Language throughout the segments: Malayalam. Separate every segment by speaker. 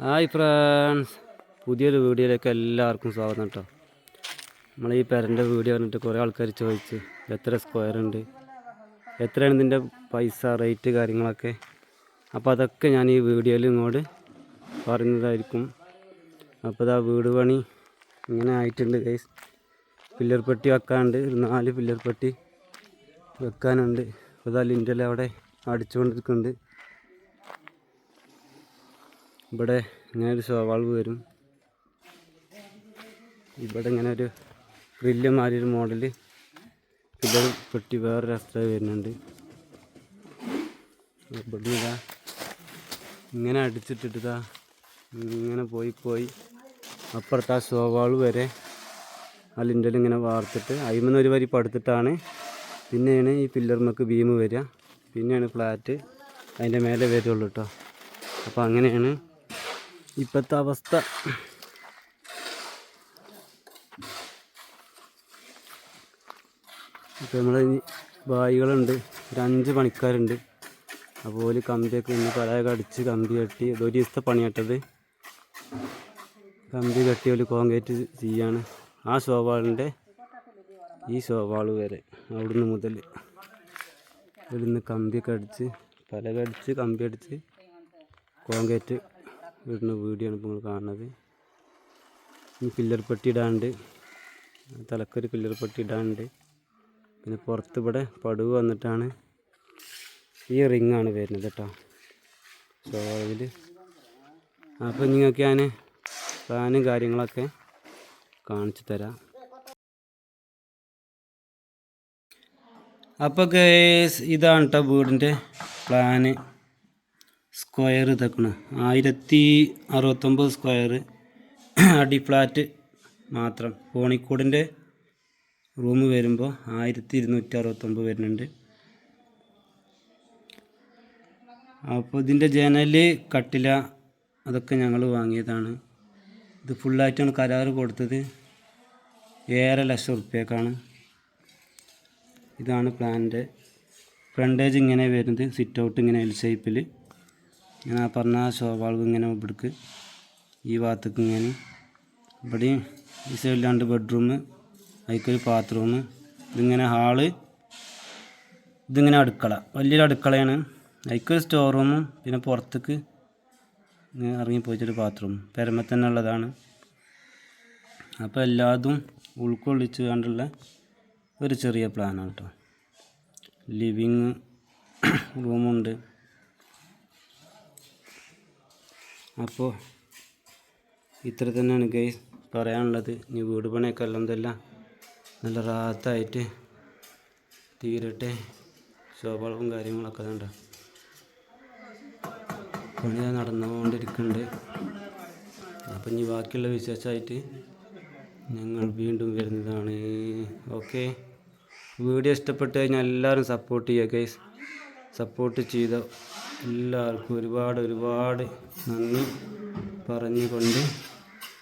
Speaker 1: ഹായ് ഫ്രണ്ട്സ് പുതിയൊരു വീഡിയോയിലേക്ക് എല്ലാവർക്കും സ്വാഗതം കേട്ടോ നമ്മൾ ഈ പെരന്റെ വീഡിയോ പറഞ്ഞിട്ട് കുറേ ആൾക്കാർ ചോദിച്ച് എത്ര സ്ക്വയർ ഉണ്ട്? എത്രയാണ് ഇതിന്റെ പൈസ റേറ്റ് കാര്യങ്ങളൊക്കെ? അപ്പോൾ അതൊക്കെ ഞാൻ ഈ വീഡിയോയിൽ ഇങ്ങോട്ട് പറയുന്നതായിരിക്കും അപ്പോൾ ഇതാ വീട് പണി ഇങ്ങനെ ആയിട്ടുണ്ട് ഗൈസ് പില്ലർ പെട്ടി വെക്കാനുണ്ട് ഒരു നാല് പില്ലർ പെട്ടി വെക്കാനുണ്ട്. അപ്പോൾ ഇതാ ലിന്റെ അവിടെ അടിച്ചുകൊണ്ടിരിക്കുന്നുണ്ട്. ഇവിടെ ഇങ്ങനെ ഒരു ഷോവാൾവ് വരും. ഇവിടെ ഇങ്ങനെ ഒരു ഗ്രില്ല് ഒരു മോഡൽ പില്ലർ പെട്ടി വേറൊരു അസ്ത്ര വരുന്നുണ്ട്. ഇവിടെ ഇങ്ങനെ അടിച്ചിട്ടിട്ടാ ഇങ്ങനെ പോയി പോയി അപ്പുറത്ത് ആ ഷോവാൾ വരെ ലിന്റൽ ഇങ്ങനെ വാർത്തിട്ട് അയിമെന്ന് ഒരു വരി പടുത്തിട്ടാണ് പിന്നെയാണ് ഈ പില്ലർമക്ക് ബീം വരിക. പിന്നെയാണ് ഫ്ലാറ്റ് അതിന്റെ മേലെ വരുള്ളൂ കേട്ടോ അപ്പോൾ അങ്ങനെയാണ് ഇപ്പോഴത്തെ അവസ്ഥ. ഇപ്പോൾ നമ്മൾ ബായികളുണ്ട്. ഒരു അഞ്ച് പണിക്കാരുണ്ട്. അപ്പോൾ കമ്പിയൊക്കെ ഇന്ന് പലയൊക്കെ അടിച്ച് കമ്പി കെട്ടി ഒരു ദിവസത്തെ പണിയട്ടത്. കമ്പി കെട്ടി ഒരു കോൺക്രീറ്റ് ചെയ്യാണ്. ആ ഷോവാളിന്റെ ഈ ഷോവാൾ വരെ അവിടുന്ന് മുതൽ ഇവിടുന്ന് കമ്പിയൊക്കെ അടിച്ച് പലക അടിച്ച് കമ്പി അടിച്ച് കോൺക്രീറ്റ് ഇടുന്ന വീഡിയോ ആണ് നിങ്ങൾ കാണുന്നത്. ഇനി പില്ലർ പെട്ടി ഇടാണ്ട് തലക്കൊരു പില്ലർ പെട്ടി ഇടാണ്ട് പിന്നെ പുറത്ത് ഇവിടെ പടുവ് വന്നിട്ടാണ് ഈ റിങ്ങാണ് വരുന്നത് കേട്ടോ. ഷോയിൽ അപ്പോൾ നിങ്ങൾക്ക് ഞാൻ പ്ലാനും കാര്യങ്ങളൊക്കെ കാണിച്ചു തരാം. അപ്പോൾ കേസ് ഇതാണ് കേട്ടോ വീടിന്റെ പ്ലാന് സ്ക്വയർ ഇതാക്കണം. ആയിരത്തി അറുപത്തൊമ്പത് സ്ക്വയർ അടി ഫ്ലാറ്റ് മാത്രം. കോണിക്കൂടിന്റെ റൂം വരുമ്പോൾ ആയിരത്തി ഇരുന്നൂറ്റി അറുപത്തൊമ്പത് വരുന്നുണ്ട്. അപ്പോൾ ഇതിന്റെ ജനൽ കട്ടില അതൊക്കെ ഞങ്ങൾ വാങ്ങിയതാണ്. ഇത് ഫുള്ളായിട്ടാണ് കരാറ് കൊടുത്തത്. ഏഴര ലക്ഷം റുപ്യക്കാണ്. ഇതാണ് പ്ലാനിന്റെ ഫ്രണ്ടേജ് ഇങ്ങനെ വരുന്നത്. സിറ്റ് ഔട്ട് ഇങ്ങനെ എൽ ഷേപ്പിൽ ഞാൻ ആ പറഞ്ഞ ഇങ്ങനെ ഇവിടേക്ക് ഈ ഭാഗത്തേക്ക് ഇങ്ങനെ. ഇവിടെയും ഈ സൈഡിൽ രണ്ട് ബെഡ്റൂം അതിക്കൊരു ബാത്റൂം ഇതിങ്ങനെ ഹാൾ ഇതിങ്ങനെ അടുക്കള. വലിയൊരു അടുക്കളയാണ്. അതിക്കൊരു സ്റ്റോർ റൂമും പിന്നെ പുറത്തേക്ക് ഇറങ്ങിപ്പോയിട്ടൊരു ഇറങ്ങി പോയിട്ടൊരു ബാത്റൂം പെരമ തന്നെ ഉള്ളതാണ്. അപ്പോൾ എല്ലാതും ഉൾക്കൊള്ളിച്ച് കണ്ടുള്ള ഒരു ചെറിയ പ്ലാനാണ് കേട്ടോ ലിവിങ് റൂമുണ്ട് അപ്പോൾ ഇത്ര തന്നെയാണ് ഗൈസ് പറയാനുള്ളത്. ഇനി വീട് പണിയൊക്കെ അല്ലെന്നല്ല നല്ല റാത്തായിട്ട് തീരട്ടെ. ശോഭകളും കാര്യങ്ങളൊക്കെ വേണ്ട പണി നടന്നുകൊണ്ടിരിക്കുന്നുണ്ട്. അപ്പം ഇനി ബാക്കിയുള്ള വിശേഷമായിട്ട് ഞങ്ങൾ വീണ്ടും വരുന്നതാണ്. ഓക്കെ. വീഡിയോ ഇഷ്ടപ്പെട്ട് കഴിഞ്ഞാൽ എല്ലാവരും സപ്പോർട്ട് ചെയ്യുക ഗൈസ് സപ്പോർട്ട് ചെയ്ത എല്ലാവർക്കും ഒരുപാട് ഒരുപാട് നന്ദി പറഞ്ഞുകൊണ്ട്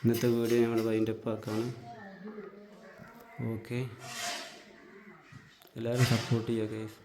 Speaker 1: ഇന്നത്തെ വീഡിയോ ഞങ്ങൾ വൈൻഡപ്പ് ആക്കാണ്. ഓക്കെ എല്ലാവരും സപ്പോർട്ട് ചെയ്യുക ഗൈസ്